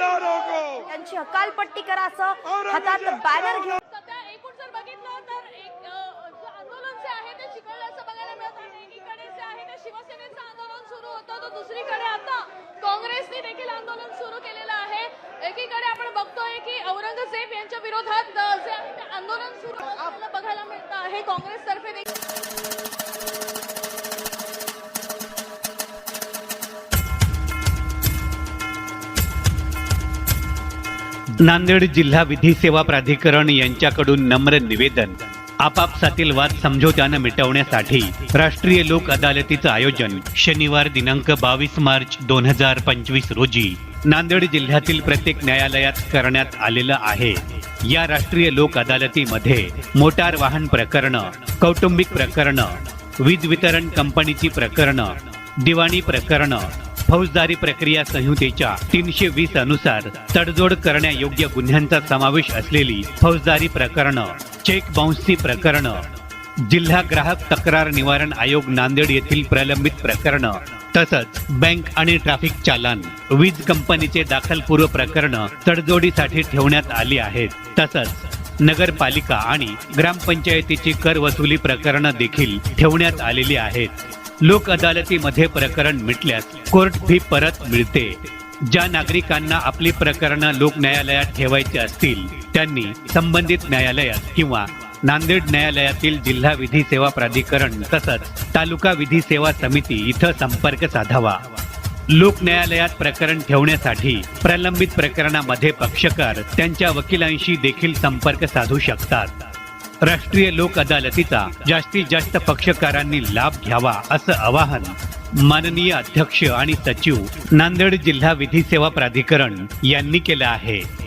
यांची हकालपट्टी करा असं हातात बॅनर घेऊन सध्या एकूण जर बघितलं तर एक अ, जे आंदोलन जे आहे ते चिघळल्याचं बघायला मिळत आहे एकीकडे जे आहे ते शिवसेनेचं आंदोलन सुरू होतं तर दुसरीकडे आता काँग्रेसने देखील आंदोलन सुरू केलेलं आहे. एकीकडे आपण बघतोय की औरंगजेब यांच्या विरोधात जे आंदोलन सुरू आपल्याला बघायला मिळतं आहे. काँग्रेसतर्फे नांदेड जिल्हा विधी सेवा प्राधिकरण यांच्याकडून नम्र निवेदन. आपापसातील वाद समझोत्यानं मिटवण्यासाठी राष्ट्रीय लोक अदालतीचं आयोजन शनिवार दिनांक बावीस मार्च दोन हजार पंचवीस रोजी नांदेड जिल्ह्यातील प्रत्येक न्यायालयात करण्यात आलेलं आहे. या राष्ट्रीय लोक अदालतीमध्ये मोटार वाहन प्रकरणं कौटुंबिक प्रकरणं वीज वितरण कंपनीची प्रकरणं दिवाणी प्रकरणं फौजदारी प्रक्रिया संहितेच्या तीनशे वीस अनुसार तडजोड करण्यायोग्य गुन्ह्यांचा समावेश असलेली फौजदारी प्रकरणं चेक बाउन्सची प्रकरणं जिल्हा ग्राहक तक्रार निवारण आयोग नांदेड येथील प्रलंबित प्रकरणं तसंच बँक आणि ट्रॅफिक चालन वीज कंपनीचे दाखलपूर्व प्रकरणं तडजोडीसाठी ठेवण्यात आली आहेत. तसंच नगरपालिका आणि ग्रामपंचायतीची कर वसुली प्रकरणं देखील ठेवण्यात आलेली आहेत. लोक अदालतीमध्ये प्रकरण मिटल्यास कोर्ट फी परत मिळते. ज्या नागरिकांना आपली प्रकरणं लोक न्यायालयात ठेवायची असतील त्यांनी संबंधित न्यायालयात किंवा नांदेड न्यायालयातील जिल्हा विधी सेवा प्राधिकरण तसंच तालुका विधी सेवा समिती इथं संपर्क साधावा. लोक न्यायालयात प्रकरण ठेवण्यासाठी प्रलंबित प्रकरणामध्ये पक्षकार त्यांच्या वकिलांशी देखील संपर्क साधू शकतात. राष्ट्रीय लोक अदालतीचा जास्तीत जास्त पक्षकारांनी लाभ घ्यावा असं आवाहन माननीय अध्यक्ष आणि सचिव नांदेड जिल्हा विधी सेवा प्राधिकरण यांनी केलं आहे.